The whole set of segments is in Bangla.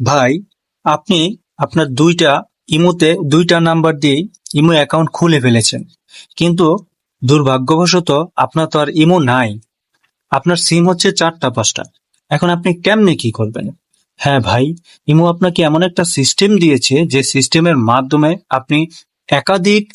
ভাই, আপনি আপনার দুইটা ইমোতে দুইটা নাম্বার দিয়ে ইমো অ্যাকাউন্ট খুলে ফেলেছেন। কিন্তু দুর্ভাগ্যবশত আপনার তো আর ইমো নাই। আপনার সিম হচ্ছে চারটা, পাঁচটা। এখন আপনি কেমনে কি করবেন? হ্যাঁ ভাই, ইমো আপনাকে এমন একটা সিস্টেম দিয়েছে যে সিস্টেমের মাধ্যমে আপনি একাধিক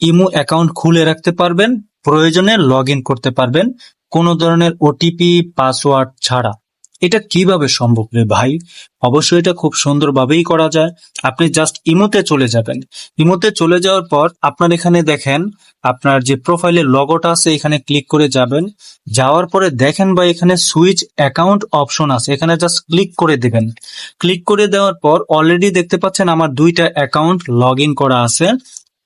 ইমো অ্যাকাউন্ট খুলে রাখতে পারবেন, প্রয়োজনে লগ করতে পারবেন, কোনো ধরনের ওটিপি পাসওয়ার্ড ছাড়া। এটা কীভাবে সম্ভব রে ভাই? অবশ্যই এটা খুব সুন্দরভাবেই করা যায়। আপনি জাস্ট ইমোতে চলে যাবেন। ইমোতে চলে যাওয়ার পর আপনার এখানে দেখেন, আপনার যে প্রোফাইলের লগোটা আছে, এখানে ক্লিক করে যাবেন। যাওয়ার পরে দেখেন বা এখানে সুইচ অ্যাকাউন্ট অপশন আছে। এখানে জাস্ট ক্লিক করে দেবেন। ক্লিক করে দেওয়ার পর অলরেডি দেখতে পাচ্ছেন আমার দুইটা অ্যাকাউন্ট লগ করা আছে।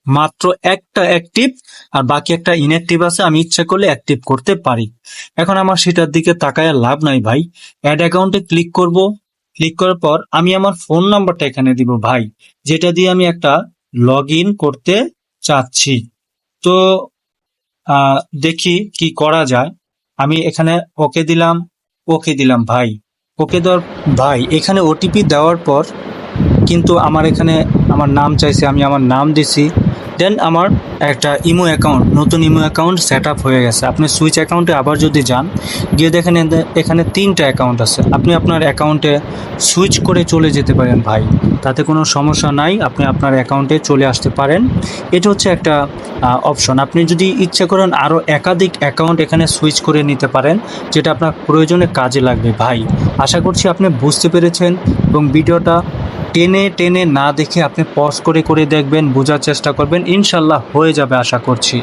মাত্র একটা অ্যাক্টিভ আর বাকি একটা ইনঅ্যাক্টিভ আছে, আমি ইচ্ছা করলে অ্যাক্টিভ করতে পারি। এখন আমার সেটার দিকে তাকায় লাভ নাই ভাই। অ্যাড অ্যাকাউন্টে ক্লিক করব। ক্লিক করার পর আমি আমার ফোন নাম্বারটা এখানে দিব ভাই, যেটা দিয়ে আমি একটা লগ করতে চাচ্ছি। তো দেখি কি করা যায়। আমি এখানে ওকে দিলাম ওকে দিলাম ভাই। ওকে দেওয়ার, ভাই, এখানে ওটিপি দেওয়ার পর কিন্তু আমার এখানে, আমার নাম চাইছে, আমি আমার নাম দিছি। দেন আমার একটা ইমো অ্যাকাউন্ট, নতুন ইমো অ্যাকাউন্ট সেট আপ হয়ে গেছে। আপনি সুইচ অ্যাকাউন্টে আবার যদি যান, গিয়ে দেখেন এখানে তিনটা অ্যাকাউন্ট আছে। আপনি আপনার অ্যাকাউন্টে সুইচ করে চলে যেতে পারেন ভাই। তাতে কোনো সমস্যা নাই, আপনি আপনার অ্যাকাউন্টে চলে আসতে পারেন। এটা হচ্ছে একটা অপশন। আপনি যদি ইচ্ছে করেন আরও একাধিক অ্যাকাউন্ট এখানে সুইচ করে নিতে পারেন, যেটা আপনার প্রয়োজনে কাজে লাগবে ভাই। আশা করছি আপনি বুঝতে পেরেছেন এবং ভিডিওটা টেনে টেনে না দেখে আপনি পজ করে করে দেখবেন, বোঝার চেষ্টা করবেন, ইনশাল্লাহ হয়ে যাবে আশা করছি।